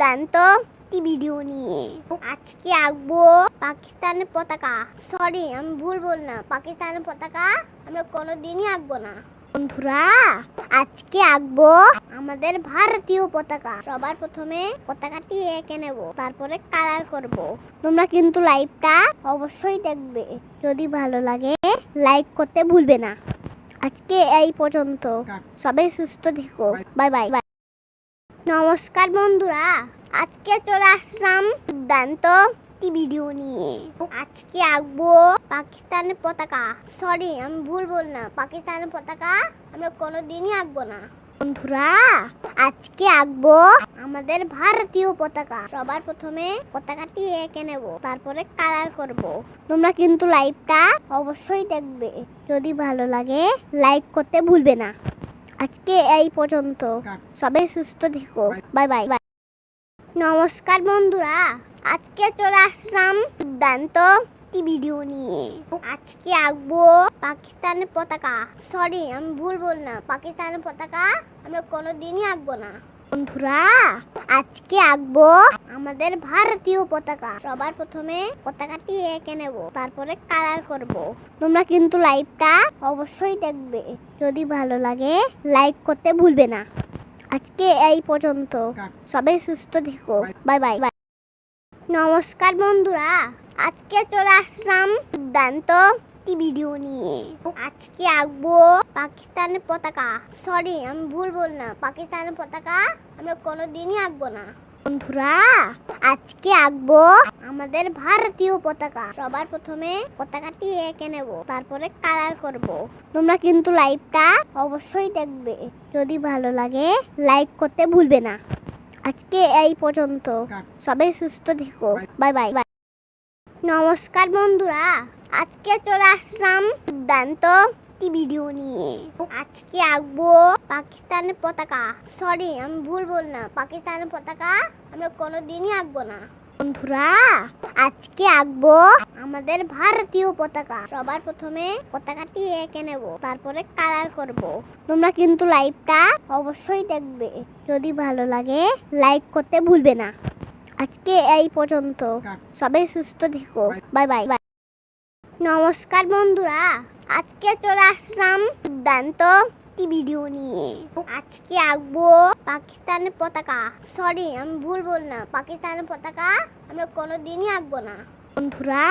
দুর্দান্ত একটি ভিডিও নিয়ে। আজকে আঁকবো পাকিস্তানের পতাকা। সরি আমি ভুল বললাম। পাকিস্তানের পতাকা আমরা কোনোদিনই আঁকবো না। বন্ধুরা, আজকে আঁকবো আমাদের ভারতীয় পতাকা। সবার প্রথমে পতাকাটি এঁকে নেব, তারপরে কালার করব। তোমরা কিন্তু লাইভটা অবশ্যই দেখবে। যদি ভালো লাগে লাইক করতে ভুলবে না। আজকে এই পর্যন্ত। সবাই সুস্থ থেকো। বাই বাই বাই নমস্কার বন্ধুরা, আজকে চলে আসলাম দুর্দান্ত ভিডিও নিয়ে। আজকে আঁকবো পাকিস্তানের পতাকা। সরি আমি ভুল বললাম, পাকিস্তানের পতাকা আমরা কোনোদিনই আঁকবো না। বন্ধুরা, আজকে আঁকবো আমাদের ভারতীয় পতাকা। সবার প্রথমে পতাকাটি এঁকে নেব, তারপরে কালার করব। তোমরা কিন্তু লাইভটা অবশ্যই দেখবে। যদি ভালো লাগে লাইক করতে ভুলবে না। আজকে এই পর্যন্ত। সবাই সুস্থ থেকো। Bye bye. বাই নমস্কার বন্ধুরা। আজকে চলে আসলাম দুর্দান্ত ভিডিও নিয়ে। আজকে আঁকবো পাকিস্তানের পতাকা। সরি আমি ভুল বললাম। পাকিস্তানের পতাকা আমরা কোনোদিনই আঁকবো না। বন্ধুরা, আজকে আঁকবো আমাদের ভারতীয় পতাকা। সবার প্রথমে পতাকাটি এঁকে নেব, তারপরে কালার করব। তোমরা কিন্তু লাইভটা অবশ্যই দেখবে। যদি ভালো লাগে লাইক করতে ভুলবে না। আজকে এই পর্যন্ত। সবাই সুস্থ থেকো। বাই বাই বাই নমস্কার বন্ধুরা। আজকে চলে আসলাম একটি ভিডিও নিয়ে। আজকে আঁকবো পাকিস্তানের পতাকা। সরি আমি ভুল বললাম। পাকিস্তানের পতাকা আমরা কোনোদিনই আঁকবো না। বন্ধুরা, আজকে আঁকবো আমাদের ভারতীয় পতাকা। সবার প্রথমে পতাকাটি এঁকে নেব, তারপরে কালার করব। তোমরা কিন্তু লাইভটা অবশ্যই দেখবে। যদি ভালো লাগে লাইক করতে ভুলবে না। আজকে এই পর্যন্ত। সবাই সুস্থ থেকো। বাই বাই বাই নমস্কার বন্ধুরা। আজকে চলে আসলাম দুর্দান্ত একটি ভিডিও নিয়ে আজকে আঁকবো পাকিস্তানের পতাকা। সরি আমি ভুল বললাম। পাকিস্তানের পতাকা আমরা কোনোদিনই আঁকবো না। বন্ধুরা, আজকে আঁকবো আমাদের ভারতীয় পতাকা। সবার প্রথমে পতাকাটি এঁকে নেব, তারপরে কালার করব। তোমরা কিন্তু লাইভটা অবশ্যই দেখবে। যদি ভালো লাগে লাইক করতে ভুলবে না। আজকে এই পর্যন্ত। সবাই সুস্থ থেকো। বাই বাই বাই নমস্কার, বন্ধুরা। আজকে চলে আসলাম একটি ভিডিও নিয়ে। আজকে আঁকবো পাকিস্তানের পতাকা। সরি আমি ভুল বললাম। পাকিস্তানের পতাকা আমরা কোনোদিনই আঁকবো না। বন্ধুরা,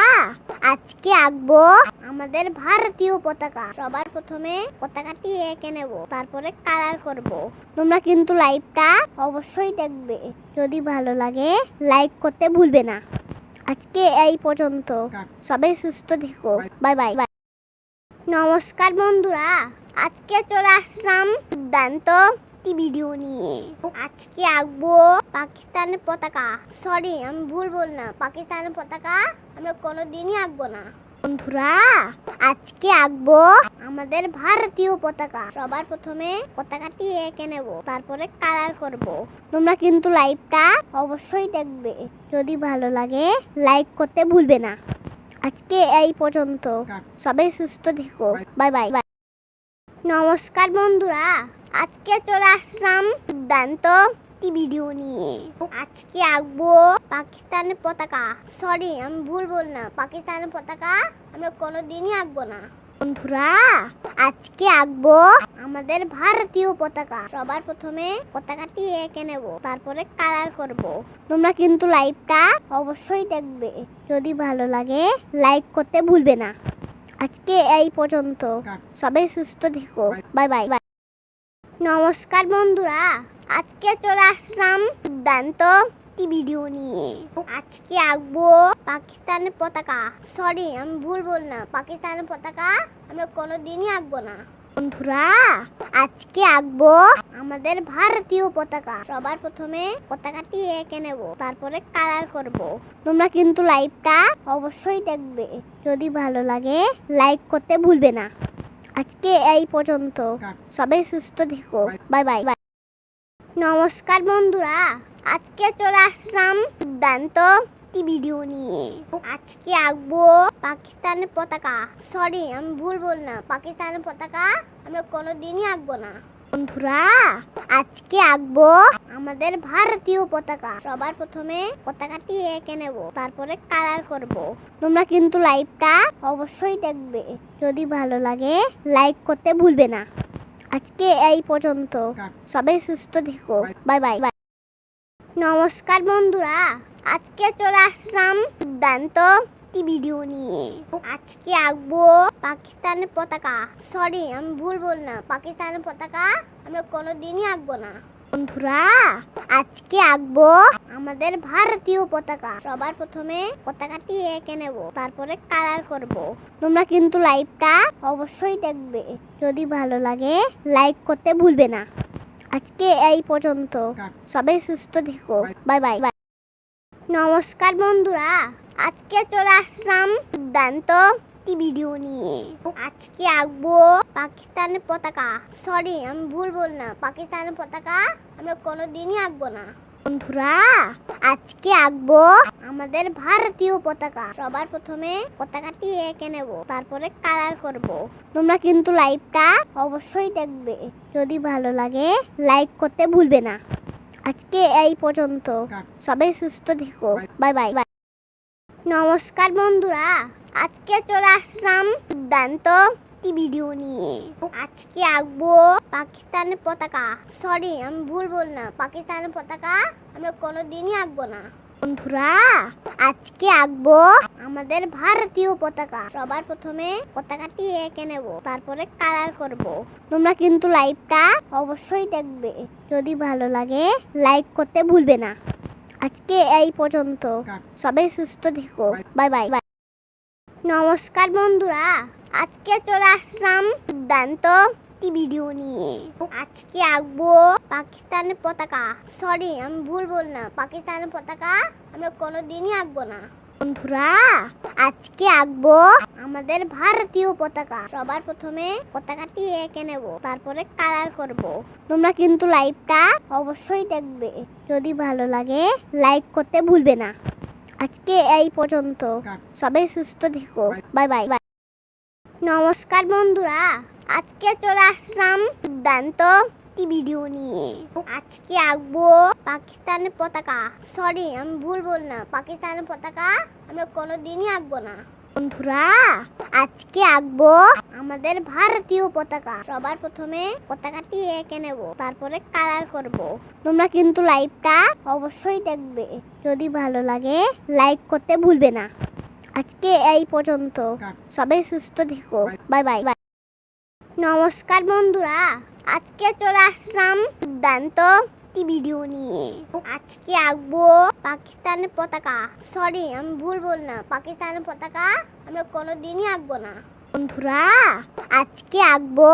আজকে আঁকবো আমাদের ভারতীয় পতাকা। সবার প্রথমে পতাকাটি এঁকে নেব, তারপরে কালার করব। তোমরা কিন্তু লাইভটা অবশ্যই দেখবে। যদি ভালো লাগে লাইক করতে ভুলবে না। আজকে এই পর্যন্ত। সবাই সুস্থ থেকো। বাই বাই নমস্কার বন্ধুরা, আজকে চলে আসলাম দুর্দান্ত একটি ভিডিও নিয়ে। আজকে আঁকবো পাকিস্তানের পতাকা। সরি আমি ভুল বললাম পাকিস্তানের পতাকা আমরা কোনোদিনই আঁকবো না। বন্ধুরা, আজকে আঁকবো আমাদের ভারতীয় পতাকা। সবার প্রথমে পতাকাটি এঁকে নেব, তারপরে কালার করব। তোমরা কিন্তু লাইভটা অবশ্যই দেখবে। যদি ভালো লাগে লাইক করতে ভুলবে না। আজকে এই পর্যন্ত। সবাই সুস্থ থেকো। Bye bye. বাই। নমস্কার বন্ধুরা। আজকে চলে আসলাম দুর্দান্ত একটি ভিডিও নিয়ে। আজকে আঁকবো পাকিস্তানের পতাকা। সরি আমি ভুল বললাম। পাকিস্তানের পতাকা আমরা কোনোদিনই আঁকবো না। বন্ধুরা, আজকে আঁকবো আমাদের ভারতীয় পতাকা। সবার প্রথমে পতাকাটি এঁকে নেব, তারপরে কালার করব। তোমরা কিন্তু লাইভটা অবশ্যই দেখবে। যদি ভালো লাগে লাইক করতে ভুলবে না। আজকে এই পর্যন্ত। সবাই সুস্থ থেকো। বাই বাই বাই নমস্কার বন্ধুরা। আজকে চলে আসলাম দুর্দান্ত একটি ভিডিও নিয়ে আজকে আঁকবো পাকিস্তানের পতাকা। সরি আমি ভুল বললাম। পাকিস্তানের পতাকা আমরা কোনোদিনই আঁকবো না। বন্ধুরা, আজকে আঁকবো আমাদের ভারতীয় পতাকা। সবার প্রথমে পতাকাটি এঁকে নেব, তারপরে কালার করব। তোমরা কিন্তু লাইভটা অবশ্যই দেখবে। যদি ভালো লাগে লাইক করতে ভুলবে না। আজকে এই পর্যন্ত। সবাই সুস্থ থেকো। বাই বাই বাই নমস্কার, বন্ধুরা। আজকে চলে আসলাম একটি ভিডিও নিয়ে। আজকে আঁকবো পাকিস্তানের পতাকা। সরি আমি ভুল বললাম। পাকিস্তানের পতাকা আমরা কোনোদিনই আঁকবো না। বন্ধুরা, আজকে আঁকবো আমাদের ভারতীয় পতাকা। সবার প্রথমে পতাকাটি এঁকে নেব, তারপরে কালার করব। তোমরা কিন্তু লাইভটা অবশ্যই দেখবে। যদি ভালো লাগে লাইক করতে ভুলবে না। আজকে এই পর্যন্ত। সবাই সুস্থ থেকো। বাই বাই বাই নমস্কার বন্ধুরা, আজকে চলে আসলাম দুর্দান্ত ভিডিও নিয়ে। আজকে আঁকবো পাকিস্তানের পতাকা। সরি আমি ভুল বল না পাকিস্তানের পতাকা আমরা কোনোদিনই আঁকবো না। বন্ধুরা, আজকে আঁকবো আমাদের ভারতীয় পতাকা। সবার প্রথমে পতাকাটি এঁকে নেব, তারপরে কালার করব। তোমরা কিন্তু লাইভটা অবশ্যই দেখবে। যদি ভালো লাগে লাইক করতে ভুলবে না। আজকে এই পর্যন্ত। সবাই সুস্থ থেকো। Bye bye. বাই। নমস্কার বন্ধুরা। আজকে চলে আসলাম দুর্দান্ত ভিডিও নিয়ে। আজকে আঁকবো পাকিস্তানের পতাকা। সরি আমি ভুল বললাম। পাকিস্তানের পতাকা আমরা কোনোদিনই আঁকবো না। বন্ধুরা, আজকে আঁকবো আমাদের ভারতীয় পতাকা। সবার প্রথমে পতাকাটি এঁকে নেব, তারপরে কালার করব। তোমরা কিন্তু লাইভটা অবশ্যই দেখবে। যদি ভালো লাগে লাইক করতে ভুলবে না। আজকে এই পর্যন্ত। সবাই সুস্থ থেকো। বাই বাই বাই নমস্কার বন্ধুরা। আজকে চলে আসলাম দুর্দান্ত একটি ভিডিও নিয়ে। আজকে আঁকবো পাকিস্তানের পতাকা। সরি আমি ভুল বল না পাকিস্তানের পতাকা আমরা কোনোদিনই আঁকবো না। বন্ধুরা, আজকে আঁকবো আমাদের ভারতীয় পতাকা। সবার প্রথমে পতাকাটি এঁকে নেব, তারপরে কালার করব। তোমরা কিন্তু লাইভটা অবশ্যই দেখবে। যদি ভালো লাগে লাইক করতে ভুলবে না। আজকে এই পর্যন্ত। সবাই সুস্থ থেকো। বাই বাই বাই নমস্কার, বন্ধুরা। আজকে চলে আসলাম একটি ভিডিও নিয়ে। আজকে আঁকবো পাকিস্তানের পতাকা। সরি আমি ভুল বল না পাকিস্তানের পতাকা আমরা কোনোদিনই আঁকবো না। বন্ধুরা, আজকে আঁকবো আমাদের ভারতীয় পতাকা। সবার প্রথমে পতাকাটি এঁকে নেব, তারপরে কালার করব। তোমরা কিন্তু লাইভটা অবশ্যই দেখবে। যদি ভালো লাগে লাইক করতে ভুলবে না। আজকে এই পর্যন্ত। সবাই সুস্থ থেকো। বাই বাই বাই নমস্কার বন্ধুরা, আজকে চলে আসলাম দুর্দান্ত ভিডিও নিয়ে। আজকে আঁকবো পাকিস্তানের পতাকা। সরি আমি ভুল বল না পাকিস্তানের পতাকা আমরা কোনোদিনই আঁকবো না। বন্ধুরা, আজকে আঁকবো আমাদের ভারতীয় পতাকা। সবার প্রথমে পতাকাটি এঁকে নেব, তারপরে কালার করব। তোমরা কিন্তু লাইভটা অবশ্যই দেখবে। যদি ভালো লাগে লাইক করতে ভুলবে না। আজকে এই পর্যন্ত। সবাই সুস্থ থেকো। Bye bye. বাই নমস্কার বন্ধুরা। আজকে চলে আসলাম দুর্দান্ত একটি ভিডিও নিয়ে। আজকে আঁকবো পাকিস্তানের পতাকা। সরি আমি ভুল বল না পাকিস্তানের পতাকা আমরা কোনোদিনই আঁকবো না। বন্ধুরা আজকে আঁকবো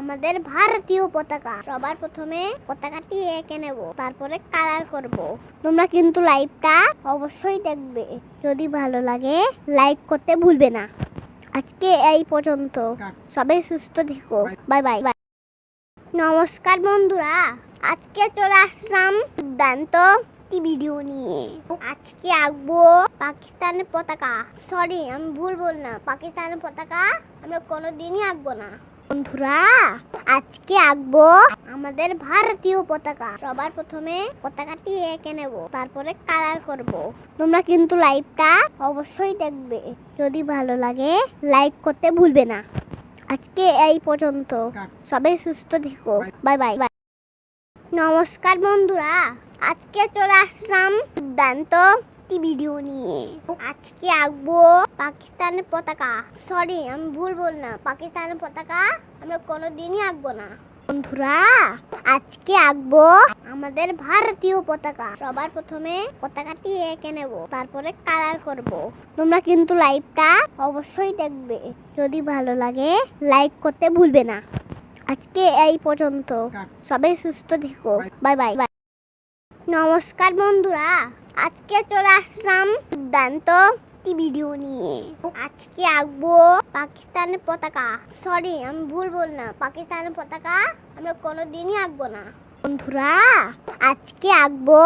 আমাদের ভারতীয় পতাকা। সবার প্রথমে পতাকাটি এঁকে নেব, তারপরে কালার করব। তোমরা কিন্তু লাইভটা অবশ্যই দেখবে। যদি ভালো লাগে লাইক করতে ভুলবে না। আজকে এই পর্যন্ত। সবাই সুস্থ থেকো। বাই বাই বাই নমস্কার বন্ধুরা। আজকে চলে আসলাম দুর্দান্ত ভিডিও নিয়ে। আজকে আঁকবো পাকিস্তানের পতাকা। সরি আমি ভুল বল না পাকিস্তানের পতাকা আমরা কোনোদিনই আঁকবো না। বন্ধুরা, আজকে আঁকবো আমাদের ভারতীয় পতাকা। সবার প্রথমে পতাকাটি এঁকে নেব, তারপরে কালার করব। তোমরা কিন্তু লাইভটা অবশ্যই দেখবে। যদি ভালো লাগে লাইক করতে ভুলবে না। আজকে এই পর্যন্ত। সবাই সুস্থ থেকো। বাই বাই বাই নমস্কার বন্ধুরা। আজকে চলে আসলাম দুর্দান্ত একটি ভিডিও নিয়ে। আজকে আঁকবো পাকিস্তানের পতাকা। সরি আমি ভুল বল না পাকিস্তানের পতাকা আমরা কোনোদিনই আঁকবো না। বন্ধুরা, আজকে আঁকবো আমাদের ভারতীয় পতাকা। সবার প্রথমে পতাকাটি এঁকে নেব, তারপরে কালার করব। তোমরা কিন্তু লাইভটা অবশ্যই দেখবে। যদি ভালো লাগে লাইক করতে ভুলবে না। আজকে এই পর্যন্ত। সবাই সুস্থ থেকো। বাই বাই বাই নমস্কার বন্ধুরা, আজকে চলে আসলাম দুর্দান্ত ভিডিও নিয়ে। আজকে আঁকবো পাকিস্তানের পতাকা। সরি আমি ভুল বল না পাকিস্তানের পতাকা আমরা কোনোদিনই আঁকবো না। বন্ধুরা, আজকে আঁকবো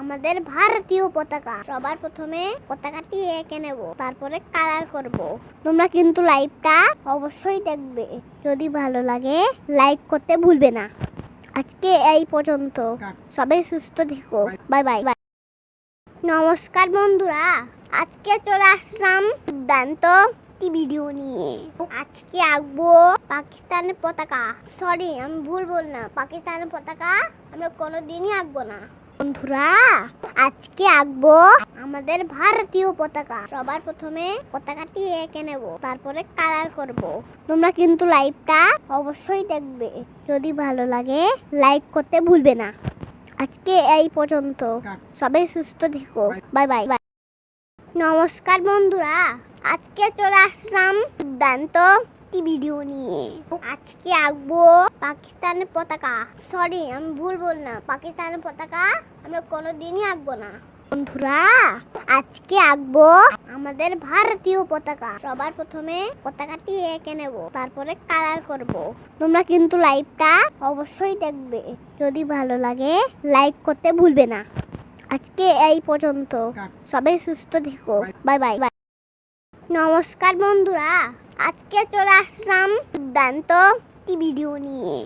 আমাদের ভারতীয় পতাকা। সবার প্রথমে পতাকাটি এঁকে নেব, তারপরে কালার করব। তোমরা কিন্তু লাইভটা অবশ্যই দেখবে। যদি ভালো লাগে লাইক করতে ভুলবে না। আজকে এই পর্যন্ত। সবাই সুস্থ থেকো। Bye bye. বাই নমস্কার বন্ধুরা, আজকে চলে আসলাম দুর্দান্ত ভিডিও নিয়ে। আজকে আঁকবো পাকিস্তানের পতাকা। সরি আমি ভুল বললাম। পাকিস্তানের পতাকা আমরা কোনোদিনই আঁকবো না। বন্ধুরা, আজকে আঁকবো আমাদের ভারতীয় পতাকা। সবার প্রথমে পতাকাটি এঁকে নেব, তারপরে কালার করব। তোমরা কিন্তু লাইভটা অবশ্যই দেখবে। যদি ভালো লাগে লাইক করতে ভুলবে না। আজকে এই পর্যন্ত। সবাই সুস্থ থেকো। বাই বাই বাই নমস্কার বন্ধুরা। আজকে চলে আসলাম দুর্দান্ত একটি ভিডিও নিয়ে। আজকে আঁকবো পাকিস্তানের পতাকা। সরি আমি ভুল বললাম। পাকিস্তানের পতাকা আমরা কোনোদিনই আঁকবো না। বন্ধুরা, আজকে আঁকবো আমাদের ভারতীয় পতাকা। সবার প্রথমে পতাকাটি এঁকে নেব, তারপরে কালার করব। তোমরা কিন্তু লাইভটা অবশ্যই দেখবে। যদি ভালো লাগে লাইক করতে ভুলবে না। আজকে এই পর্যন্ত। সবাই সুস্থ থেকো। বাই বাই বাই নমস্কার, বন্ধুরা। আজকে চলে আসলাম দুর্দান্ত ভিডিও নিয়ে।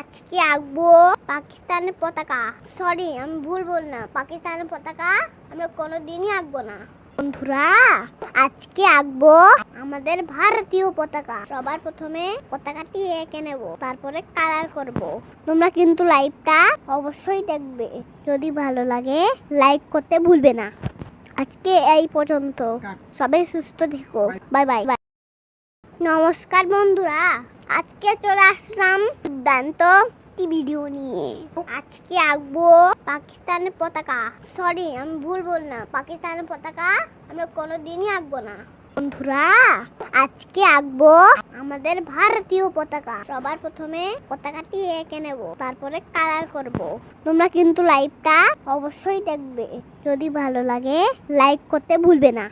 আজকে আঁকবো পাকিস্তানের পতাকা। সরি আমি ভুল বললাম। পাকিস্তানের পতাকা আমরা কোনোদিনই আঁকবো না। বন্ধুরা, আজকে আঁকবো আমাদের ভারতীয় পতাকা। সবার প্রথমে পতাকাটি এঁকে নেব, তারপরে কালার করব। তোমরা কিন্তু লাইভটা অবশ্যই দেখবে। যদি ভালো লাগে লাইক করতে ভুলবে না। আজকে এই পর্যন্ত। সবাই সুস্থ থেকো। বাই বাই নমস্কার বন্ধুরা, আজকে চলে আসলাম দুর্দান্ত ভিডিও নিয়ে। আজকে আঁকবো পাকিস্তানের পতাকা। সরি আমি ভুল বললাম পাকিস্তানের পতাকা আমরা কোনোদিনই আঁকবো না। বন্ধুরা, আজকে আঁকবো আমাদের ভারতীয় পতাকা। সবার প্রথমে পতাকাটি এঁকে নেব, তারপরে কালার করব। তোমরা কিন্তু লাইভটা অবশ্যই দেখবে। যদি ভালো লাগে লাইক করতে ভুলবে না।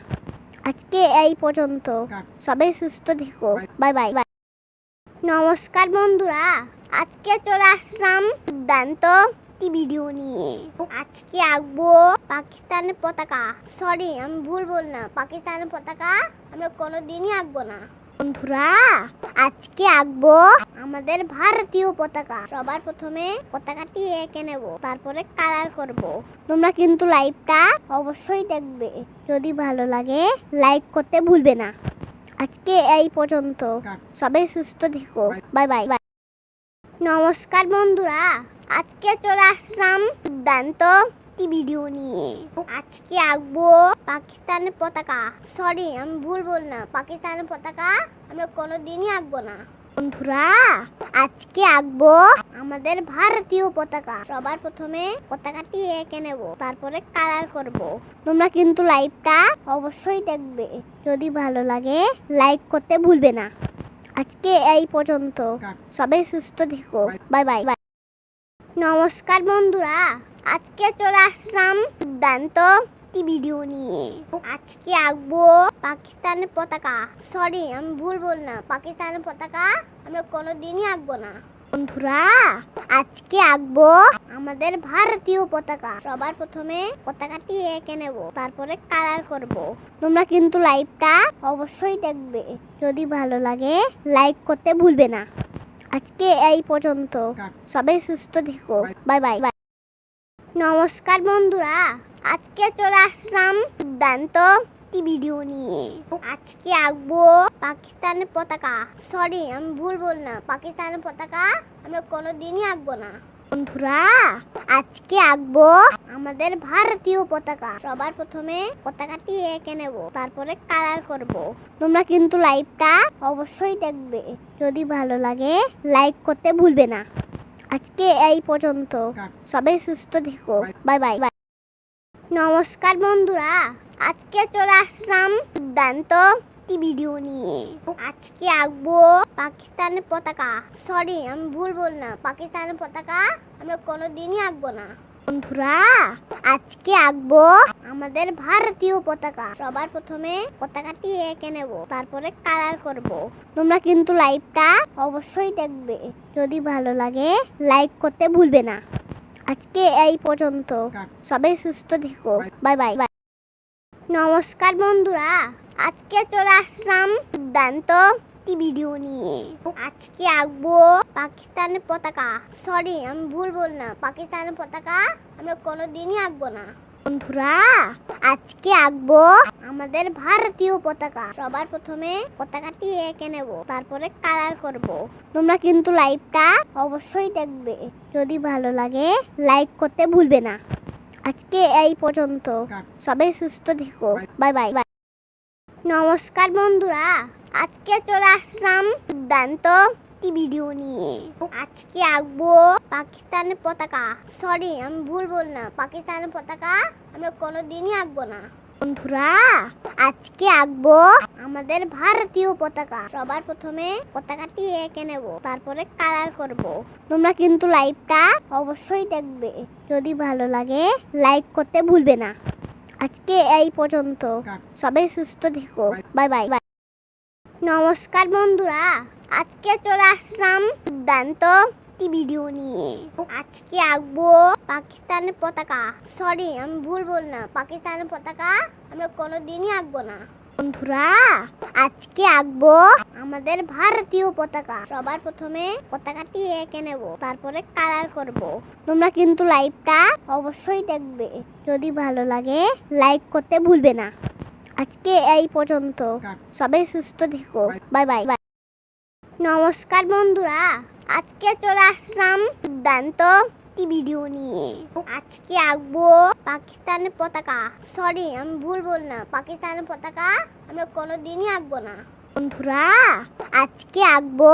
আজকে এই পর্যন্ত। সবাই সুস্থ থেকো। Bye bye. বাই। নমস্কার বন্ধুরা। আজকে চলে আসলাম দুর্দান্ত ভিডিও নিয়ে। আজকে আঁকবো পাকিস্তানের পতাকা। সরি আমি ভুল বললাম। পাকিস্তানের পতাকা আমরা কোনোদিনই আঁকবো না। বন্ধুরা, আজকে আঁকবো আমাদের ভারতীয় পতাকা। সবার প্রথমে পতাকাটি এঁকে নেব, তারপরে কালার করব। তোমরা কিন্তু লাইভটা অবশ্যই দেখবে। যদি ভালো লাগে লাইক করতে ভুলবে না। আজকে এই পর্যন্ত। সবাই সুস্থ থেকো। বাই বাই বাই নমস্কার বন্ধুরা। আজকে চলে আসলাম দুর্দান্ত একটি ভিডিও নিয়ে। আজকে আঁকবো পাকিস্তানের পতাকা। সরি আমি ভুল বললাম। পাকিস্তানের পতাকা আমরা কোনো দিনই আঁকবো না। বন্ধুরা, আজকে আঁকবো আমাদের ভারতীয় পতাকা। সবার প্রথমে পতাকাটি এঁকে নেব, তারপরে কালার করব। তোমরা কিন্তু লাইভটা অবশ্যই দেখবে। যদি ভালো লাগে লাইক করতে ভুলবে না। আজকে এই পর্যন্ত। সবাই সুস্থ থেকো। বাই বাই বাই নমস্কার, বন্ধুরা। আজকে চলে আসলাম দুর্দান্ত ভিডিও নিয়ে। আজকে আঁকবো পাকিস্তানের পতাকা। সরি আমি ভুল বললাম। পাকিস্তানের পতাকা আমরা কোনোদিনই আঁকবো না। বন্ধুরা, আজকে আঁকবো আমাদের ভারতীয় পতাকা। সবার প্রথমে পতাকাটি এঁকে নেব, তারপরে কালার করব। তোমরা কিন্তু লাইভটা অবশ্যই দেখবে। যদি ভালো লাগে লাইক করতে ভুলবে না। আজকে এই পর্যন্ত। সবাই সুস্থ থেকো। বাই বাই নমস্কার বন্ধুরা, আজকে চলে আসলাম দুর্দান্ত ভিডিও নিয়ে। আজকে আঁকবো পাকিস্তানের পতাকা। সরি আমি ভুল বললাম, পাকিস্তানের পতাকা আমরা কোনোদিনই আঁকবো না। বন্ধুরা, আজকে আঁকবো আমাদের ভারতীয় পতাকা। সবার প্রথমে পতাকাটি এঁকে নেব, তারপরে কালার করব। তোমরা কিন্তু লাইভটা অবশ্যই দেখবে। যদি ভালো লাগে লাইক করতে ভুলবে না। আজকে এই পর্যন্ত। সবাই সুস্থ থেকো। Bye bye. বাই নমস্কার বন্ধুরা। আজকে চলে আসলাম দুর্দান্ত ভিডিও নিয়ে। আজকে আঁকবো পাকিস্তানের পতাকা। সরি আমি ভুল বললাম। পাকিস্তানের পতাকা আমরা কোনোদিনই আঁকবো না। বন্ধুরা, আজকে আঁকবো আমাদের ভারতীয় পতাকা। সবার প্রথমে পতাকাটি এঁকে নেব, তারপরে কালার করব। তোমরা কিন্তু লাইভটা অবশ্যই দেখবে। যদি ভালো লাগে লাইক করতে ভুলবে না। আজকে এই পর্যন্ত। সবাই সুস্থ থেকো। বাই বাই বাই নমস্কার বন্ধুরা। আজকে চলে আসলাম দুর্দান্ত একটি ভিডিও নিয়ে। আজকে আঁকবো পাকিস্তানের পতাকা। সরি আমি ভুল বললাম। পাকিস্তানের পতাকা আমরা কোনোদিনই আঁকবো না। বন্ধুরা, আজকে আঁকবো আমাদের ভারতীয় পতাকা। সবার প্রথমে পতাকাটি এঁকে নেব, তারপরে কালার করব। তোমরা কিন্তু লাইভটা অবশ্যই দেখবে। যদি ভালো লাগে লাইক করতে ভুলবে না। আজকে এই পর্যন্ত। সবাই সুস্থ থেকো। বাই বাই বাই নমস্কার, বন্ধুরা। আজকে চলে আসলাম দুর্দান্ত ভিডিও নিয়ে। আজকে আঁকবো পাকিস্তানের পতাকা। সরি আমি ভুল বললাম। পাকিস্তানের পতাকা আমরা কোনোদিনই আঁকবো না। বন্ধুরা, আজকে আঁকবো আমাদের ভারতীয় পতাকা। সবার প্রথমে পতাকাটি এঁকে নেব, তারপরে কালার করব। তোমরা কিন্তু লাইভটা অবশ্যই দেখবে। যদি ভালো লাগে লাইক করতে ভুলবে না। আজকে এই পর্যন্ত। সবাই সুস্থ থেকো। বাই বাই নমস্কার বন্ধুরা, আজকে চলে আসলাম দুর্দান্ত ভিডিও নিয়ে। আজকে আঁকবো পাকিস্তানের পতাকা। সরি আমি ভুল বললাম, পাকিস্তানের পতাকা আমরা কোনোদিনই আঁকবো না। বন্ধুরা, আজকে আঁকবো আমাদের ভারতীয় পতাকা। সবার প্রথমে পতাকাটি এঁকে নেব, তারপরে কালার করব। তোমরা কিন্তু লাইভটা অবশ্যই দেখবে। যদি ভালো লাগে লাইক করতে ভুলবে না। আজকে এই পর্যন্ত। সবাই সুস্থ থেকো। Bye bye. বাই। নমস্কার বন্ধুরা। আজকে চলে আসলাম দুর্দান্ত টি ভিডিও নিয়ে। আজকে আঁকবো পাকিস্তানের পতাকা। সরি আমি ভুল বললাম। পাকিস্তানের পতাকা আমরা কোনোদিনই আঁকবো না। বন্ধুরা, আজকে আঁকবো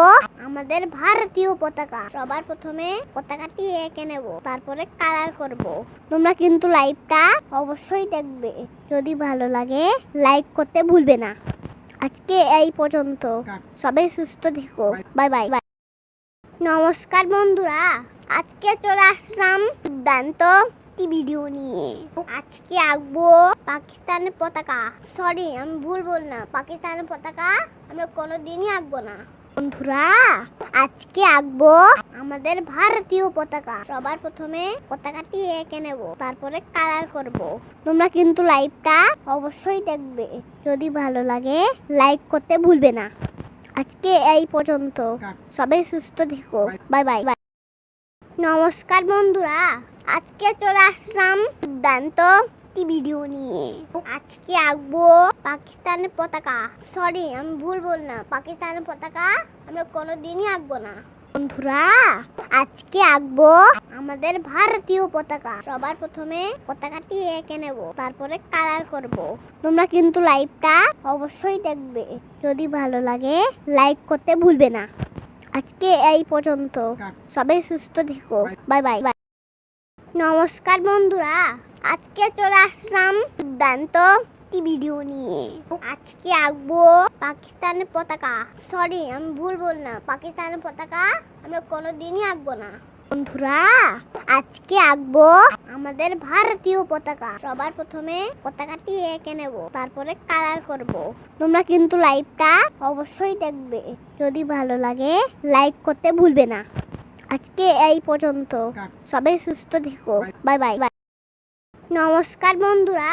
আমাদের ভারতীয় পতাকা। সবার প্রথমে পতাকাটি এঁকে নেব, তারপরে কালার করব। তোমরা কিন্তু লাইভটা অবশ্যই দেখবে। যদি ভালো লাগে লাইক করতে ভুলবে না। আজকে এই পর্যন্ত। সবাই সুস্থ থেকো। বাই বাই বাই নমস্কার বন্ধুরা। আজকে চলে আসলাম দুর্দান্ত একটি ভিডিও নিয়ে আজকে আঁকবো পাকিস্তানের পতাকা। সরি আমি ভুল বললাম। পাকিস্তানের পতাকা আমরা কোনোদিনই আঁকবো না। বন্ধুরা, আজকে আঁকবো আমাদের ভারতীয় পতাকা। সবার প্রথমে পতাকাটি এঁকে নেব, তারপরে কালার করব। তোমরা কিন্তু লাইভটা অবশ্যই দেখবে। যদি ভালো লাগে লাইক করতে ভুলবে না। আজকে এই পর্যন্ত। সবাই সুস্থ থেকো। বাই বাই বাই নমস্কার, বন্ধুরা। আজকে চলে আসলাম একটি ভিডিও নিয়ে। আজকে আঁকবো পাকিস্তানের পতাকা। সরি আমি ভুল বললাম। পাকিস্তানের পতাকা আমরা কোনোদিনই আঁকবো না। বন্ধুরা, আজকে আঁকবো আমাদের ভারতীয় পতাকা। সবার প্রথমে পতাকাটি এঁকে নেব, তারপরে কালার করব। তোমরা কিন্তু লাইভটা অবশ্যই দেখবে। যদি ভালো লাগে লাইক করতে ভুলবে না। আজকে এই পর্যন্ত। সবাই সুস্থ থেকো। বাই বাই নমস্কার বন্ধুরা, আজকে চলে আসলাম দুর্দান্ত ভিডিও নিয়ে। আজকে আঁকবো পাকিস্তানের পতাকা। সরি আমি ভুল বললাম পাকিস্তানের পতাকা আমরা কোনোদিনই আঁকবো না। বন্ধুরা, আজকে আঁকবো আমাদের ভারতীয় পতাকা। সবার প্রথমে পতাকাটি এঁকে নেব, তারপরে কালার করব। তোমরা কিন্তু লাইভটা অবশ্যই দেখবে। যদি ভালো লাগে লাইক করতে ভুলবে না। আজকে এই পর্যন্ত। সবাই সুস্থ থেকো। Bye bye. বাই। নমস্কার বন্ধুরা।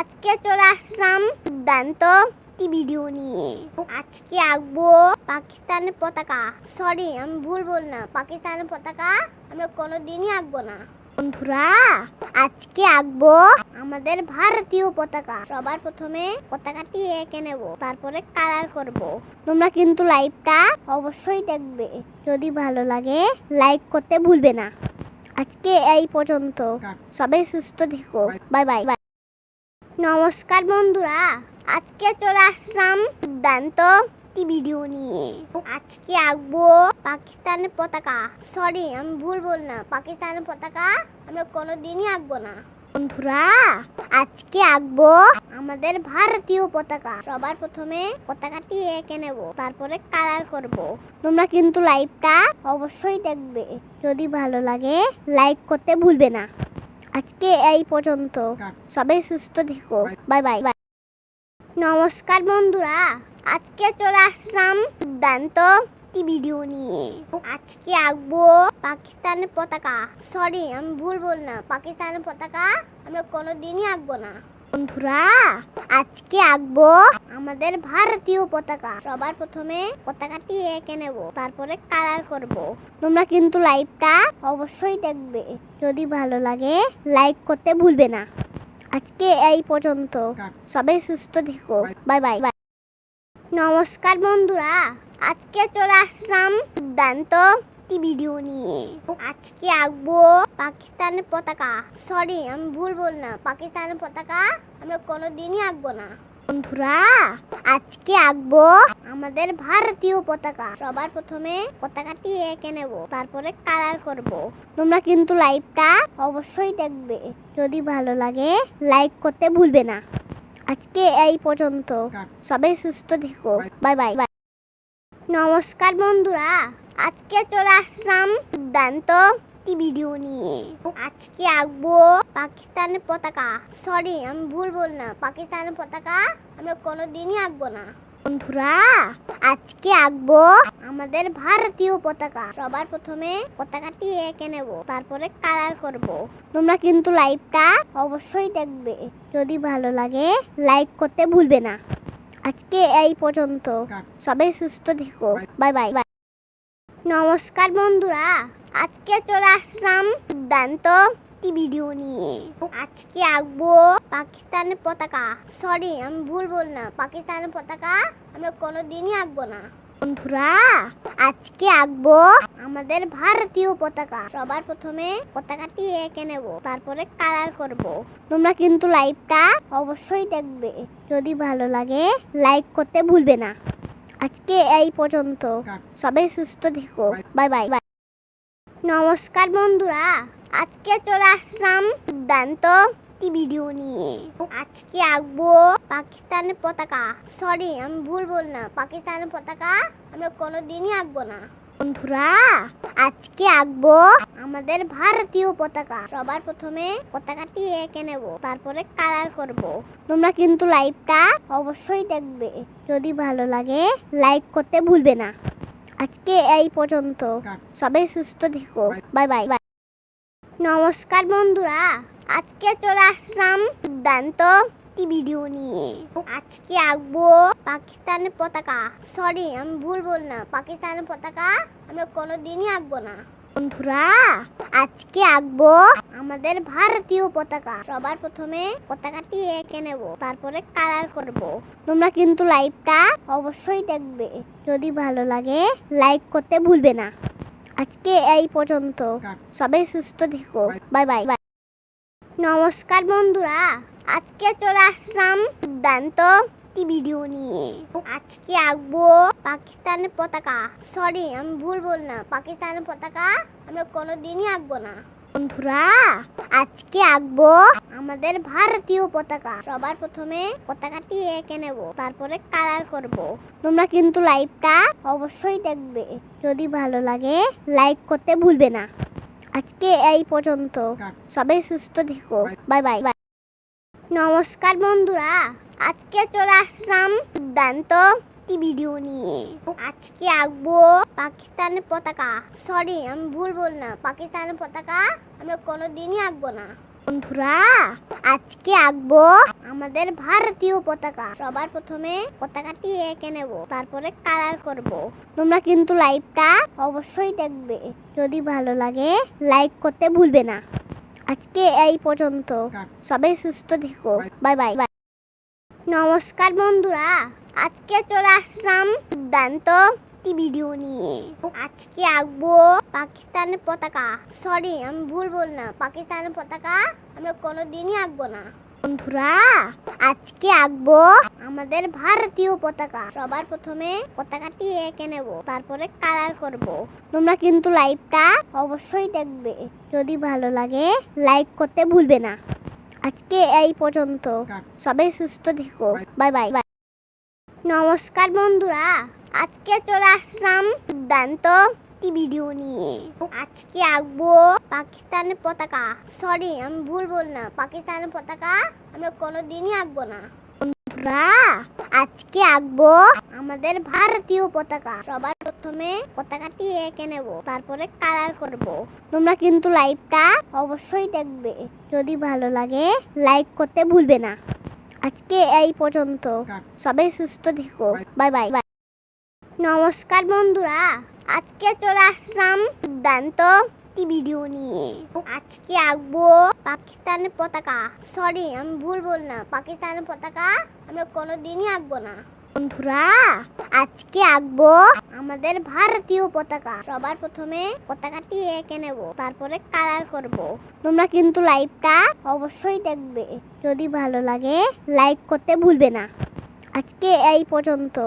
আজকে চলে আসলাম দুর্দান্ত ভিডিও নিয়ে। আজকে আঁকবো পাকিস্তানের পতাকা। সরি আমি ভুল বললাম। পাকিস্তানের পতাকা আমরা কোনোদিনই আঁকবো না। বন্ধুরা, আজকে আঁকবো আমাদের ভারতীয় পতাকা। সবার প্রথমে পতাকাটি এঁকে নেব, তারপরে কালার করব। তোমরা কিন্তু লাইভটা অবশ্যই দেখবে। যদি ভালো লাগে লাইক করতে ভুলবে না। আজকে এই পর্যন্ত। সবাই সুস্থ থেকো। বাই বাই বাই নমস্কার বন্ধুরা। আজকে চলে আসলাম দুর্দান্ত একটি ভিডিও নিয়ে। আজকে আঁকবো পাকিস্তানের পতাকা। সরি আমি ভুল বললাম। পাকিস্তানের পতাকা আমরা কোনোদিনই আঁকবো না। বন্ধুরা আজকে আঁকবো আমাদের ভারতীয় পতাকা। সবার প্রথমে পতাকাটি এঁকে নেব তারপরে কালার করব। তোমরা কিন্তু লাইভটা অবশ্যই দেখবে। যদি ভালো লাগে লাইক করতে ভুলবে না। আজকে এই পর্যন্ত। সবাই সুস্থ থেকো। বাই বাই বাই নমস্কার বন্ধুরা। আজকে চলে আসলাম দুর্দান্ত ভিডিও নিয়ে। আজকে আঁকবো পাকিস্তানের পতাকা। সরি আমি ভুল বললাম। পাকিস্তানের পতাকা আমরা কোনোদিনই আঁকবো না। বন্ধুরা, আজকে আঁকবো আমাদের ভারতীয় পতাকা। সবার প্রথমে পতাকাটি এঁকে নেব, তারপরে কালার করব। তোমরা কিন্তু লাইভটা অবশ্যই দেখবে। যদি ভালো লাগে লাইক করতে ভুলবে না। আজকে এই পর্যন্ত। সবাই সুস্থ থেকো। বাই বাই বাই নমস্কার বন্ধুরা, আজকে চলে আসলাম দুর্দান্ত ভিডিও নিয়ে। আজকে আঁকবো পাকিস্তানের পতাকা। সরি আমি ভুল বললাম, পাকিস্তানের পতাকা আমরা কোনোদিনই আঁকবো না। বন্ধুরা, আজকে আঁকবো আমাদের ভারতীয় পতাকা। সবার প্রথমে পতাকাটি এঁকে নেব, তারপরে কালার করব। তোমরা কিন্তু লাইভটা অবশ্যই দেখবে। যদি ভালো লাগে লাইক করতে ভুলবে না। আজকে এই পর্যন্ত। সবাই সুস্থ থেকো। Bye bye. বাই। নমস্কার বন্ধুরা। আজকে চলে আসলাম দুর্দান্ত ভিডিও নিয়ে। আজকে আঁকবো পাকিস্তানের পতাকা। সরি আমি ভুল বললাম। পাকিস্তানের পতাকা আমরা কোনোদিনই আঁকবো না। বন্ধুরা, আজকে আঁকবো আমাদের ভারতীয় পতাকা। সবার প্রথমে পতাকাটি এঁকে নেব, তারপরে কালার করব। তোমরা কিন্তু লাইভটা অবশ্যই দেখবে। যদি ভালো লাগে লাইক করতে ভুলবে না। আজকে এই পর্যন্ত। সবাই সুস্থ থেকো। বাই বাই বাই নমস্কার বন্ধুরা। আজকে চলে আসলাম দুর্দান্ত একটি ভিডিও নিয়ে। আজকে আঁকবো পাকিস্তানের পতাকা। সরি আমি ভুল বললাম। পাকিস্তানের পতাকা আমরা কোনোদিনই আঁকবো না। বন্ধুরা, আজকে আঁকবো আমাদের ভারতীয় পতাকা। সবার প্রথমে পতাকাটি এঁকে নেব, তারপরে কালার করব। তোমরা কিন্তু লাইভটা অবশ্যই দেখবে। যদি ভালো লাগে লাইক করতে ভুলবে না। আজকে এই পর্যন্ত। সবাই সুস্থ থেকো। বাই বাই বাই নমস্কার, বন্ধুরা। আজকে চলে আসলাম দুর্দান্ত ভিডিও নিয়ে। আজকে আঁকবো পাকিস্তানের পতাকা। সরি আমি ভুল বললাম। পাকিস্তানের পতাকা আমরা কোনোদিনই আঁকবো না। বন্ধুরা, আজকে আঁকবো আমাদের ভারতীয় পতাকা। সবার প্রথমে পতাকাটি এঁকে নেব, তারপরে কালার করব। তোমরা কিন্তু লাইভটা অবশ্যই দেখবে। যদি ভালো লাগে লাইক করতে ভুলবে না। আজকে এই পর্যন্ত। সবাই সুস্থ থেকো। বাই বাই নমস্কার বন্ধুরা, আজকে চলে আসলাম দুর্দান্ত ভিডিও নিয়ে। আজকে আঁকবো পাকিস্তানের পতাকা। সরি আমি ভুল বললাম, পাকিস্তানের পতাকা আমরা কোনোদিনই আঁকবো না। বন্ধুরা, আজকে আঁকবো আমাদের ভারতীয় পতাকা। সবার প্রথমে পতাকাটি এঁকে নেব, তারপরে কালার করব। তোমরা কিন্তু লাইভটা অবশ্যই দেখবে। যদি ভালো লাগে লাইক করতে ভুলবে না। আজকে এই পর্যন্ত। সবাই সুস্থ থেকো। Bye bye. বাই। নমস্কার বন্ধুরা। আজকে চলে আসলাম দুর্দান্ত ভিডিও নিয়ে। আজকে আঁকবো পাকিস্তানের পতাকা। সরি আমি ভুল বললাম। পাকিস্তানের পতাকা আমরা কোনোদিনই আঁকবো না। বন্ধুরা, আজকে আঁকবো আমাদের ভারতীয় পতাকা। সবার প্রথমে পতাকাটি এঁকে নেব, তারপরে কালার করব। তোমরা কিন্তু লাইভটা অবশ্যই দেখবে। যদি ভালো লাগে লাইক করতে ভুলবে না। আজকে এই পর্যন্ত। সবাই সুস্থ থেকো। বাই বাই বাই নমস্কার বন্ধুরা। আজকে চলে আসলাম দুর্দান্ত একটি ভিডিও নিয়ে। আজকে আঁকবো পাকিস্তানের পতাকা। সরি আমি ভুল বললাম। পাকিস্তানের পতাকা আমরা কোনোদিনই আঁকবো না। বন্ধুরা, আজকে আঁকবো আমাদের ভারতীয় পতাকা। সবার প্রথমে পতাকাটি এঁকে নেব, তারপরে কালার করব। তোমরা কিন্তু লাইভটা অবশ্যই দেখবে। যদি ভালো লাগে লাইক করতে ভুলবে না। আজকে এই পর্যন্ত। সবাই সুস্থ থেকো। বাই বাই বাই নমস্কার, বন্ধুরা। আজকে চলে আসলাম দুর্দান্ত ভিডিও নিয়ে। আজকে আঁকবো পাকিস্তানের পতাকা। সরি আমি ভুল বললাম। পাকিস্তানের পতাকা আমরা কোনোদিনই আঁকবো না। বন্ধুরা, আজকে আঁকবো আমাদের ভারতীয় পতাকা। সবার প্রথমে পতাকাটি এঁকে নেব, তারপরে কালার করব। তোমরা কিন্তু লাইভটা অবশ্যই দেখবে। যদি ভালো লাগে লাইক করতে ভুলবে না। আজকে এই পর্যন্ত। সবাই সুস্থ থেকো। বাই বাই নমস্কার বন্ধুরা, আজকে চলে আসলাম দুর্দান্ত একটি ভিডিও নিয়ে। আজকে আঁকবো পাকিস্তানের পতাকা। সরি আমি ভুল বললাম, পাকিস্তানের পতাকা আমরা কোনোদিনই আঁকবো না। বন্ধুরা, আজকে আঁকবো আমাদের ভারতীয় পতাকা। সবার প্রথমে পতাকাটি এঁকে নেব, তারপরে কালার করব। তোমরা কিন্তু লাইভটা অবশ্যই দেখবে। যদি ভালো লাগে লাইক করতে ভুলবে না। আজকে এই পর্যন্ত। সবাই সুস্থ থেকো। Bye bye. বাই। নমস্কার বন্ধুরা। আজকে চলে আসলাম দুর্দান্ত ভিডিও নিয়ে। আজকে আঁকবো পাকিস্তানের পতাকা। সরি আমি ভুল বললাম। পাকিস্তানের পতাকা আমরা কোনোদিনই আঁকবো না। বন্ধুরা, আজকে আঁকবো আমাদের ভারতীয় পতাকা। সবার প্রথমে পতাকাটি এঁকে নেব, তারপরে কালার করব। তোমরা কিন্তু লাইভটা অবশ্যই দেখবে। যদি ভালো লাগে লাইক করতে ভুলবে না। আজকে এই পর্যন্ত।